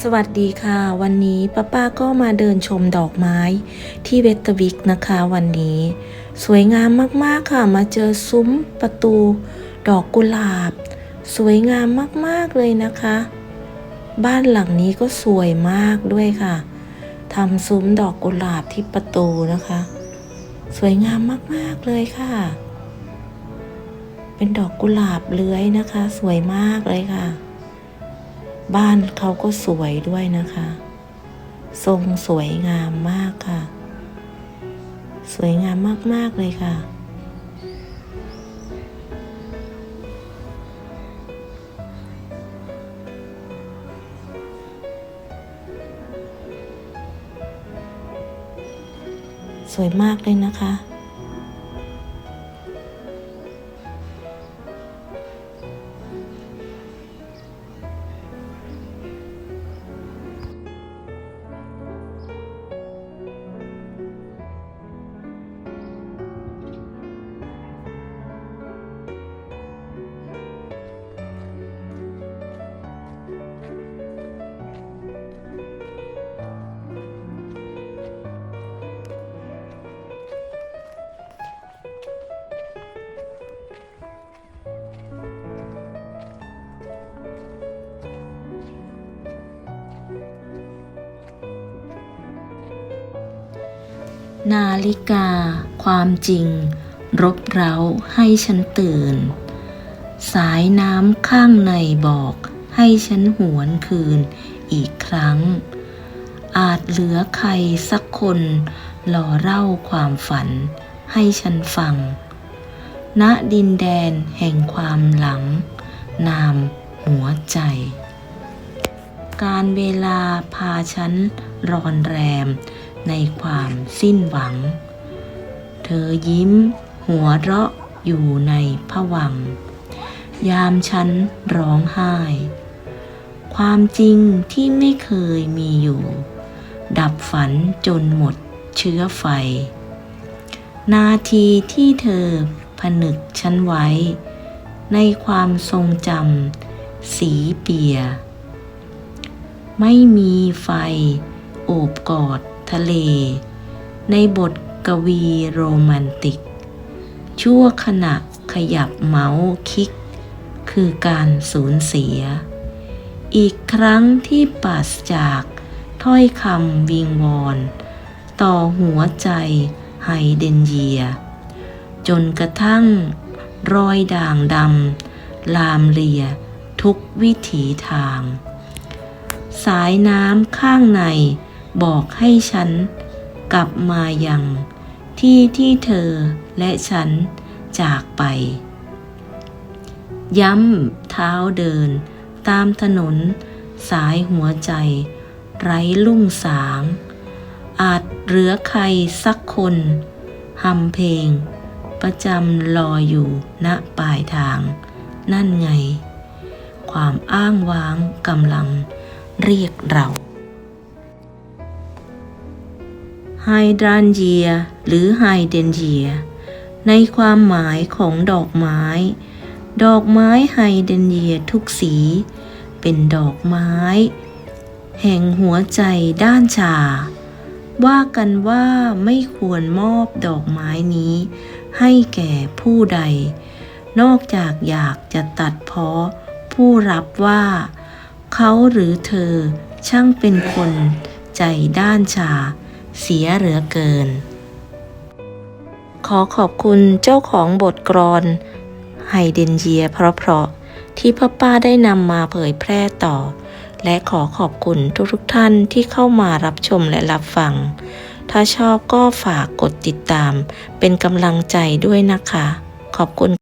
สวัสดีค่ะ วันนี้ป้าป้าก็มาเดินชมดอกไม้ที่เวตวิกนะคะวันนี้ สวยงามมากๆค่ะ มาเจอซุ้มประตู ดอกกุหลาบ สวยงามมากๆเลยนะคะ บ้านหลังนี้ก็สวยมากด้วยค่ะทำซุ้มดอกกุหลาบที่ประตูนะคะ สวยงามมากๆเลยค่ะ เป็นดอกกุหลาบเลื้อยนะคะ สวยมากเลยค่ะ บ้านเขาก็สวยด้วยนะคะ ทรงสวยงามมากค่ะ สวยงามมาก ๆ เลยค่ะ สวยมากเลยนะคะ นาฬิกา ความจริง รบเร้าให้ฉันตื่น สายน้ำข้างในบอกให้ฉันหวนคืนอีกครั้ง อาจเหลือใครสักคนหล่อเล่าความฝันให้ฉันฟัง ณดินแดนแห่งความหลัง นามหัวใจ การเวลาพาฉันรอนแรม ในความสิ้นหวัง เธอยิ้ม หัวเราะอยู่ในผวัง ยามฉันร้องไห้ ความจริงที่ไม่เคยมีอยู่ ดับฝันจนหมดเชื้อไฟ นาทีที่เธอผนึกฉันไว้ ในความทรงจำสีเปีย ไม่มีไฟ โอบกอด ทะเล ในบทกวีโรแมนติก ชั่วขณะขยับเมาส์คิก คือการสูญเสีย อีกครั้งที่ปราศจากถ้อยคำวิงวอน ต่อหัวใจไฮเดนเยีย จนกระทั่งรอยด่างดำลามเลียทุกวิถีทาง สายน้ำข้างใน บอกให้ฉันกลับมาอยังที่ที่เธอและฉันจากไป ย้ำเท้าเดินตามถนนสายหัวใจ ไร้ลุ่งสาง อาจเหลือใครสักคนหำเพลง ประจำรออยู่ณปลายทาง นั่นไง ความอ้างว้างกำลังเรียกเรา ไฮดรานเยียหรือไฮเดนเยียในความหมายของดอกไม้ ดอกไม้ไฮเดนเยียทุกสี เป็นดอกไม้ แห่งหัวใจด้านชา ว่ากันว่าไม่ควรมอบดอกไม้นี้ ให้แก่ผู้ใด นอกจากอยากจะตัดเพาะผู้รับว่า เขาหรือเธอช่างเป็นคนใจด้านชา เสียเหลือเกิน ขอขอบคุณเจ้าของบทกรอนไฮเดนเยียเพราะๆที่พ่อป้าได้นำมาเผยแพร่ต่อ และขอขอบคุณทุกๆท่านที่เข้ามารับชมและรับฟัง ถ้าชอบก็ฝากกดติดตามเป็นกำลังใจด้วยนะคะ ขอบคุณ